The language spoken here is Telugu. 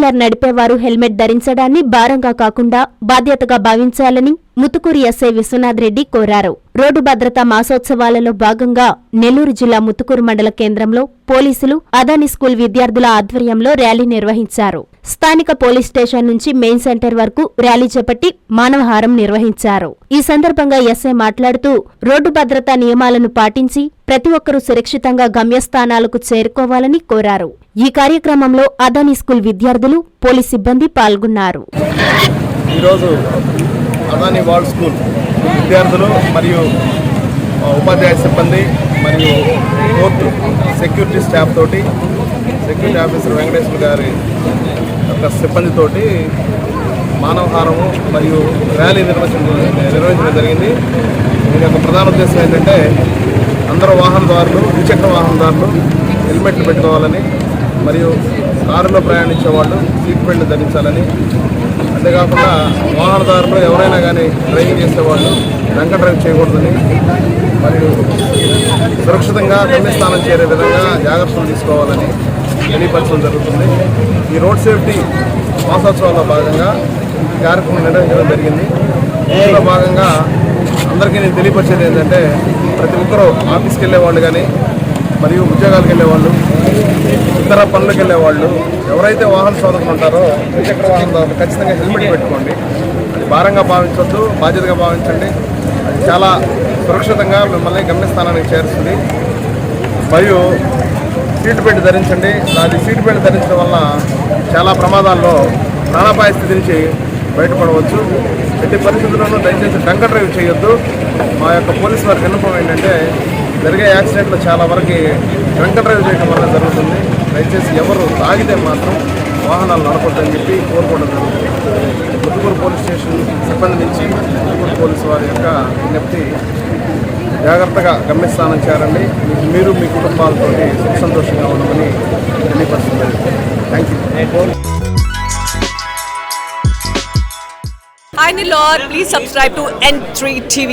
వీలర్ నడిపేవారు హెల్మెట్ ధరించడాన్ని భారంగా కాకుండా బాధ్యతగా భావించాలని ముతుకూరు ఎస్ఐ విశ్వనాథ్ రెడ్డి కోరారు. రోడ్డు భద్రతా మాసోత్సవాలలో భాగంగా నెల్లూరు జిల్లా ముతుకూరు మండల కేంద్రంలో పోలీసులు అదాని స్కూల్ విద్యార్థుల ఆధ్వర్యంలో ర్యాలీ నిర్వహించారు. స్థానిక పోలీస్ స్టేషన్ నుంచి మెయిన్ సెంటర్ వరకు ర్యాలీ చేపట్టి మానవహారం నిర్వహించారు. ఈ సందర్భంగా ఎస్ఐ మాట్లాడుతూ రోడ్డు భద్రతా నియమాలను పాటించి ప్రతి ఒక్కరూ సురక్షితంగా గమ్యస్థానాలకు చేరుకోవాలని కోరారు. ఈ కార్యక్రమంలో అదాని స్కూల్ విద్యార్థులు పోలీస్ సిబ్బంది పాల్గొన్నారు. ఈరోజు అదాని వార్డ్ స్కూల్ విద్యార్థులు మరియు ఉపాధ్యాయ సిబ్బంది మరియు కోర్టు సెక్యూరిటీ స్టాఫ్ తోటి సెక్యూరిటీ ఆఫీసర్ వెంకటేశ్వర గారి యొక్క సిబ్బందితోటి మానవహారము మరియు ర్యాలీ నిర్వహించడం నిర్వహించడం జరిగింది. దీని యొక్క ప్రధాన ఉద్దేశం ఏంటంటే అందరూ వాహనదారులు ద్విచక్ర వాహనదారులు హెల్మెట్లు పెట్టుకోవాలని మరియు కారులో ప్రయాణించే వాళ్ళు సీట్ బెల్ట్ ధరించాలని అంతేకాకుండా వాహనదారులు ఎవరైనా కానీ డ్రైవింగ్ చేసేవాళ్ళు వెంక డ్రైవ్ చేయకూడదని మరియు సురక్షితంగా గమ్యస్థానం చేరే విధంగా జాగ్రత్తలు తీసుకోవాలని తెలియపరచడం జరుగుతుంది. ఈ రోడ్ సేఫ్టీ మాసోత్సవాల్లో భాగంగా ఈ కార్యక్రమం నిర్వహించడం జరిగింది. ఇందులో భాగంగా అందరికీ నేను తెలియపరిచేది ఏంటంటే ప్రతి ఒక్కరూ ఆఫీస్కి వెళ్ళే వాళ్ళు కానీ మరియు ఉద్యోగాలకు వెళ్ళే వాళ్ళు ఇతర పనులకు వెళ్ళే వాళ్ళు ఎవరైతే వాహన సోదరులు ఉంటారో ద్విచక్ర వాహనదారులు ఖచ్చితంగా హెల్మెట్ పెట్టుకోండి. అది భారంగా భావించవద్దు బాధ్యతగా భావించండి. అది చాలా సురక్షితంగా మిమ్మల్ని గమ్యస్థానానికి చేరుస్తుంది. మరియు సీట్ బెల్ట్ ధరించండి. అది సీట్ బెల్ట్ ధరించడం వల్ల చాలా ప్రమాదాల్లో ప్రాణాపాయ స్థితి నుంచి బయటపడవచ్చు. ఎట్టి పరిస్థితుల్లోనూ దయచేసి డంక డ్రైవ్ చేయొద్దు. మా యొక్క పోలీస్ వారికి విన్నపం ఏంటంటే జరిగే యాక్సిడెంట్లు చాలా వరకు డ్రంక డ్రైవ్ చేయడం వల్ల జరుగుతుంది. దయచేసి ఎవరు తాగితే మాత్రం వాహనాలు నడపొద్దని చెప్పి కోరుకోవడం జరుగుతుంది. ముత్తుకూరు పోలీస్ స్టేషన్ సిబ్బంది నుంచి ముత్తుకూరు పోలీసు వారి యొక్క విజ్ఞప్తి జాగ్రత్తగా గమ్యస్థానం చేరండి. మీరు మీ కుటుంబాలతో సుఖ సంతోషంగా ఉండమని తెలియపరుస్తున్నారు thank you Hi Nilor, please subscribe to N3 TV.